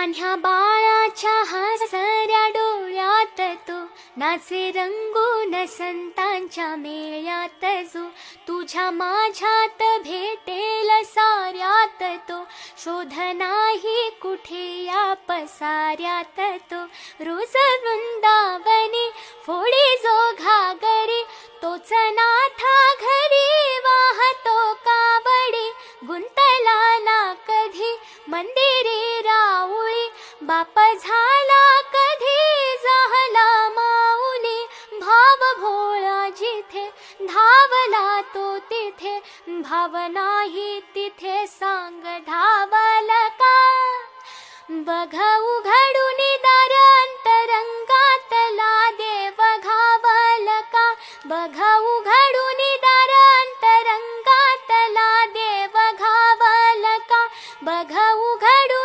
तान्ह्या बाळाच्या हसऱ्या डोळ्यात तो. नाचे रंगून संतांच्या मेळ्यात जो. तुझ्या माझ्यात भेटेल साऱ्यात तो. शोध नाही कुठे या पसाऱ्यात तो. रोज वृंदावने फोडी जो घागरे तोच नाथा बापा झाला कधी झाला माऊली भाव भोळा जिथे धावला तो तिथे भावनाही तिथे सांग धावाला का? बघ उघडून दार अंतरंगातला देव घावाला का? बघ उघडून दार अंतरंगातला देव घावाला का? बघ उघडून